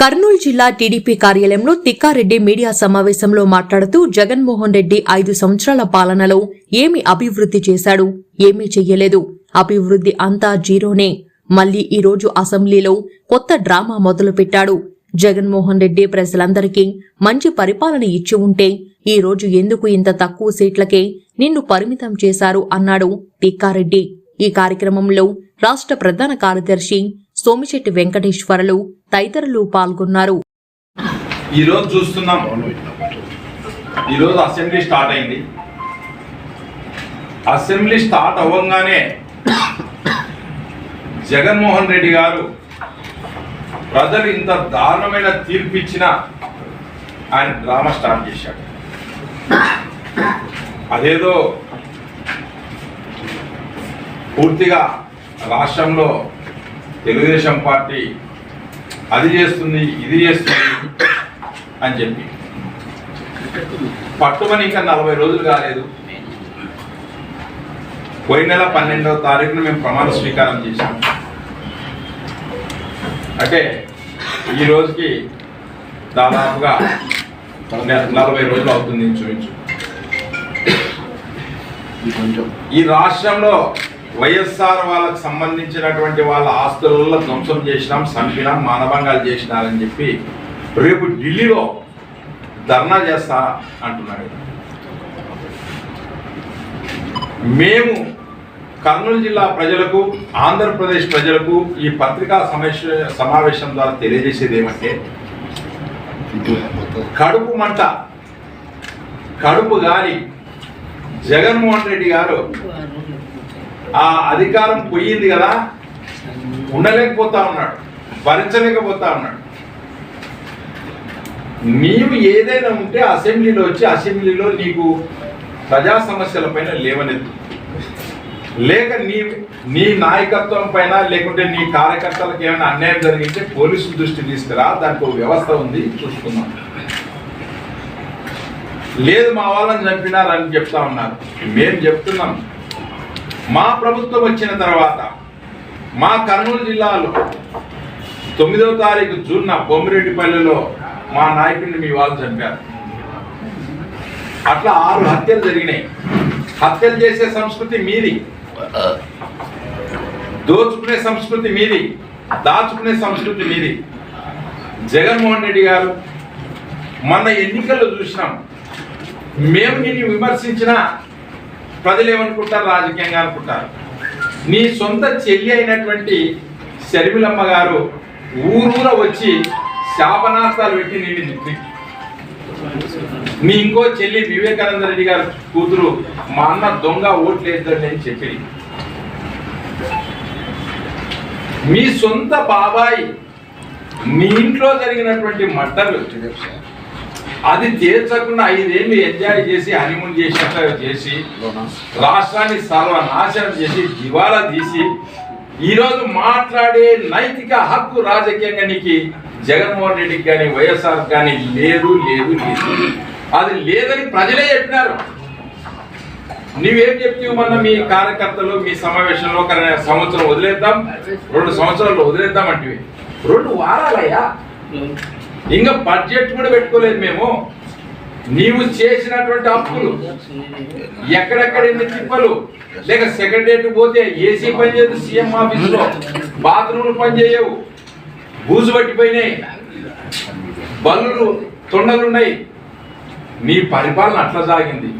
కర్నూలు జిల్లా టీడీపీ కార్యాలయంలో తిక్కారెడ్డి మీడియా సమావేశంలో మాట్లాడుతూ జగన్మోహన్ రెడ్డి ఐదు సంవత్సరాల పాలనలో ఏమి అభివృద్ధి చేశాడు ఏమీ చెయ్యలేదు. అభివృద్ధి అంతా జీరోనే. మళ్ళీ ఈ రోజు అసెంబ్లీలో కొత్త డ్రామా మొదలుపెట్టాడు. జగన్మోహన్ రెడ్డి ప్రజలందరికీ మంచి పరిపాలన ఇచ్చి ఉంటే ఈ రోజు ఎందుకు ఇంత తక్కువ సీట్లకే నిన్ను పరిమితం చేశారు అన్నాడు తిక్కారెడ్డి. ఈ కార్యక్రమంలో రాష్ట్ర ప్రధాన కార్యదర్శి సోమిశెట్టి వెంకటేశ్వర్లు తదితరులు పాల్గొన్నారు. ఈరోజు చూస్తున్నాం. ఈరోజు అసెంబ్లీ స్టార్ట్ అయింది. అసెంబ్లీ స్టార్ట్ అవ్వగానే జగన్మోహన్ రెడ్డి గారు ప్రజలు ఇంత దారుణమైన తీర్పు ఇచ్చిన ఆయన డ్రామా స్టార్ట్ చేశాడు. అదేదో పూర్తిగా రాష్ట్రంలో తెలుగుదేశం పార్టీ అది చేస్తుంది ఇది చేస్తుంది అని చెప్పి. పట్టుమని ఇంకా నలభై రోజులు కాలేదు. పోయిన నెల పన్నెండవ తారీఖున మేము ప్రమాణ స్వీకారం చేశాం. అంటే ఈ రోజుకి దాదాపుగా నలభై రోజులు అవుతుంది ఇంచుమించు. ఈ రాష్ట్రంలో వైఎస్ఆర్ వాళ్ళకు సంబంధించినటువంటి వాళ్ళ ఆస్తులలో ధ్వంసం చేసినాం చంపినాం మానభంగాలు చేసినారని చెప్పి రేపు ఢిల్లీలో ధర్నా చేస్తా అంటున్నాడు. మేము కర్నూలు జిల్లా ప్రజలకు ఆంధ్రప్రదేశ్ ప్రజలకు ఈ పత్రికా సమావేశ సమావేశం ద్వారా తెలియజేసేది ఏమంటే కడుపు మంట కడుపు గాలి. జగన్మోహన్ రెడ్డి గారు ఆ అధికారం పోయింది కదా ఉండలేకపోతా ఉన్నాడు భరించలేకపోతా ఉన్నాడు. నీవు ఏదైనా ఉంటే అసెంబ్లీలో వచ్చి అసెంబ్లీలో నీకు ప్రజా సమస్యల పైన లేవనెత్తు. లేక నీ నీ నాయకత్వం పైన లేకుంటే నీ కార్యకర్తలకు ఏమైనా అన్యాయం జరిగితే పోలీసుల దృష్టి తీసుకురా దానికి ఒక వ్యవస్థ ఉంది చూసుకుందాం. లేదు మా వాళ్ళని చంపినారని చెప్తా ఉన్నారు. మేము చెప్తున్నాం. మా ప్రభుత్వం వచ్చిన తర్వాత మా కర్నూలు జిల్లాలో తొమ్మిదవ తారీఖు జూన్న బొమ్మిరెడ్డిపల్లెలో మా నాయకుడిని మీ వాళ్ళు చంపారు. అట్లా ఆరు హత్యలు జరిగినాయి. హత్యలు చేసే సంస్కృతి మీది. దోచుకునే సంస్కృతి మీది. దాచుకునే సంస్కృతి మీది. జగన్మోహన్ రెడ్డి గారు మొన్న ఎన్నికల్లో చూసినాం. మేము నిన్ను విమర్శించిన ప్రజలు ఏమనుకుంటారు? రాజకీయంగా అనుకుంటారు. నీ సొంత చెల్లి అయినటువంటి శర్మిలమ్మ గారు ఊరూర వచ్చి శాపనార్థాలు పెట్టి నిన్ను తిట్టి మీ ఇంకో చెల్లి వివేకానంద రెడ్డి గారు కూతురు మా అన్న దొంగ ఓట్లు అని చెప్పి మీ సొంత బాబాయి మీ ఇంట్లో జరిగినటువంటి మట్టలు అది తీర్చకుండా ఐదేళ్ళు ఎంజాయ్ చేసి హనీమూన్ చేసినట్టు చేసి రాష్ట్రాన్ని సర్వనాశనం చేసి దివాలా తీసి ఈరోజు మాట్లాడే నైతిక హక్కు రాజకీయంగా నీకు జగన్మోహన్ రెడ్డికి కానీ వైఎస్ఆర్ కానీ లేదు లేదు లేదు. అది లేదని ప్రజలే చెప్పినారు. నీవేం చెప్తావు మొన్న మీ కార్యకర్తలు మీ సమావేశంలో ఒక సంవత్సరం వదిలేద్దాం రెండు సంవత్సరాలు వదిలేద్దాం అంటే రెండు వారాలయ్యా. ఇంకా బడ్జెట్ కూడా పెట్టుకోలేదు మేము. నీవు చేసినటువంటి అప్పులు ఎక్కడెక్కడ ఎన్ని తిప్పలు? లేక సెక్రటరీ పోతే ఏసీ పనిచేయదు సీఎం ఆఫీస్లో. బాత్రూమ్లు పని చేయవు. బూజు పట్టిపోయినాయి. బల్లులు తొండలున్నాయి నీ పరిపాలన అట్లా సాగింది.